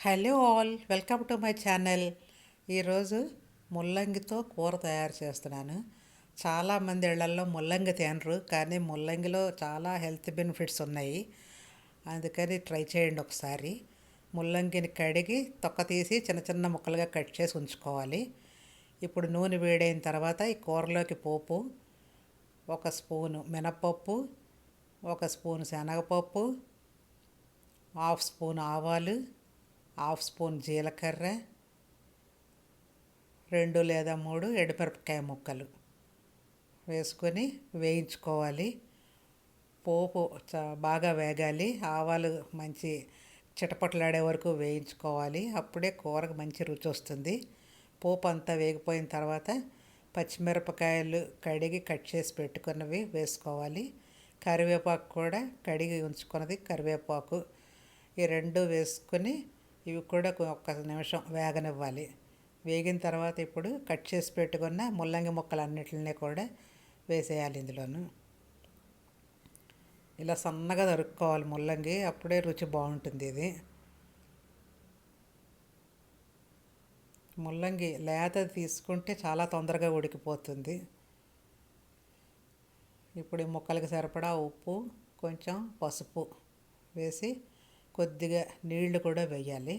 Hello all welcome to my channel. ఈరోజు ముల్లంగితో కూర తయారు చేస్తున్నాను. చాలామంది ఇళ్ళల్లో ముల్లంగి తినరు కానీ ముల్లంగిలో చాలా హెల్త్ బెనిఫిట్స్ ఉన్నాయి. అందుకని ట్రై చేయండి ఒకసారి. ముల్లంగిని కడిగి తొక్క తీసి చిన్న చిన్న ముక్కలుగా కట్ చేసి ఉంచుకోవాలి. ఇప్పుడు నూనె వేడైన తర్వాత ఈ కూరలోకి పోపు ఒక స్పూను మినప్పప్పు ఒక స్పూన్ శనగపప్పు హాఫ్ స్పూన్ ఆవాలు హాఫ్ స్పూన్ జీలకర్ర రెండు లేదా మూడు ఎండుమిరపకాయ ముక్కలు వేసుకొని వేయించుకోవాలి. పోపు బాగా వేగాలి. ఆవాలు మంచి చిటపట్లాడే వరకు వేయించుకోవాలి. అప్పుడే కూరకు మంచి రుచి వస్తుంది. పోపు అంతా వేగిపోయిన తర్వాత పచ్చిమిరపకాయలు కడిగి కట్ చేసి పెట్టుకున్నవి వేసుకోవాలి. కరివేపాకు కూడా కడిగి ఉంచుకున్నది కరివేపాకు. ఈ రెండు వేసుకొని ఇవి కూడా ఒక్క నిమిషం వేగనివ్వాలి. వేగిన తర్వాత ఇప్పుడు కట్ చేసి పెట్టుకున్న ముల్లంగి ముక్కలు అన్నిటిని కూడా వేసేయాలి ఇందులోను. ఇలా సన్నగా నరుక్కోవాలి ముల్లంగి అప్పుడే రుచి బాగుంటుంది ఇది. ముల్లంగి లేత తీసుకుంటే చాలా తొందరగా ఉడికిపోతుంది. ఇప్పుడు ఈ ముక్కలకి సరిపడా ఉప్పు కొంచెం పసుపు వేసి కొద్దిగా నీళ్ళు కూడా వేయాలి.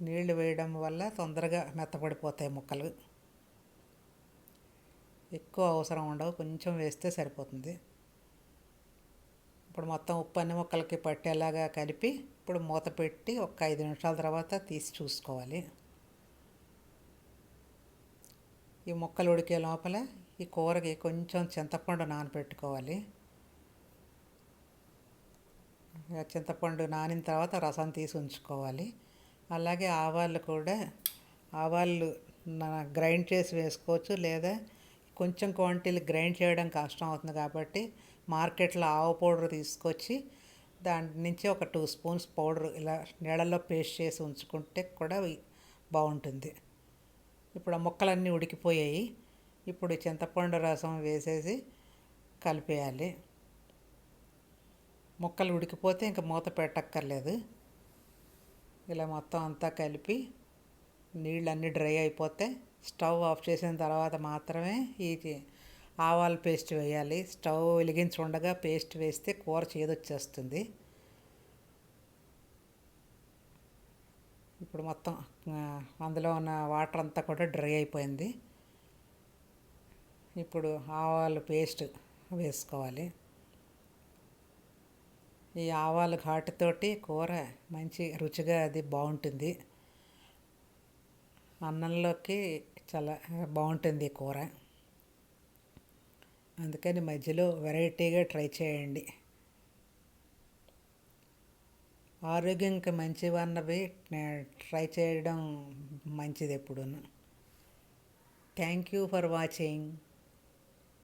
నీళ్ళు వేయడం వల్ల తొందరగా మెత్తపడిపోతాయి ముక్కలు. ఎక్కువ అవసరం ఉండవు కొంచెం వేస్తే సరిపోతుంది. ఇప్పుడు మొత్తం ఉప్పు అన్ని ముక్కలకి పట్టేలాగా కలిపి ఇప్పుడు మూత పెట్టి ఒక ఐదు నిమిషాల తర్వాత తీసి చూసుకోవాలి. ఈ ముక్కలు ఉడికే లోపల ఈ కూరకి కొంచెం చింతపండు నానబెట్టుకోవాలి చింతపండు నానిన తర్వాత రసం తీసి ఉంచుకోవాలి. అలాగే ఆవాలు కూడా ఆవాలు గ్రైండ్ చేసి వేసుకోవచ్చు. లేదా కొంచెం క్వాంటిటీలు గ్రైండ్ చేయడం కష్టం అవుతుంది కాబట్టి మార్కెట్లో ఆవు పౌడర్ తీసుకొచ్చి దాని నుంచి ఒక టూ స్పూన్స్ పౌడర్ ఇలా నీళ్ళల్లో పేస్ట్ చేసి ఉంచుకుంటే కూడా బాగుంటుంది. ఇప్పుడు ఆ ముక్కలన్నీ ఉడికిపోయాయి. ఇప్పుడు చింతపండు రసం వేసేసి కలిపేయాలి. ముక్కలు ఉడికిపోతే ఇంకా మూత పెట్టక్కర్లేదు. ఇలా మొత్తం అంతా కలిపి నీళ్ళు అన్నీ డ్రై అయిపోతే స్టవ్ ఆఫ్ చేసిన తర్వాత మాత్రమే ఈ ఆవాల పేస్ట్ వేయాలి. స్టవ్ వెలిగించి ఉండగా పేస్ట్ వేస్తే కూర చేదొచ్చేస్తుంది. ఇప్పుడు మొత్తం అందులో ఉన్న వాటర్ అంతా కూడా డ్రై అయిపోయింది. ఇప్పుడు ఆవాలు పేస్ట్ వేసుకోవాలి. ఈ ఆవాల ఘాటుతోటి కూర మంచి రుచిగా అది బాగుంటుంది. అన్నంలోకి చాలా బాగుంటుంది కూర. అందుకని మధ్యలో వెరైటీగా ట్రై చేయండి. ఆరోగ్యంకి మంచివన్నవి ట్రై చేయడం మంచిది ఎప్పుడూ థ్యాంక్ యూ ఫర్ వాచింగ్.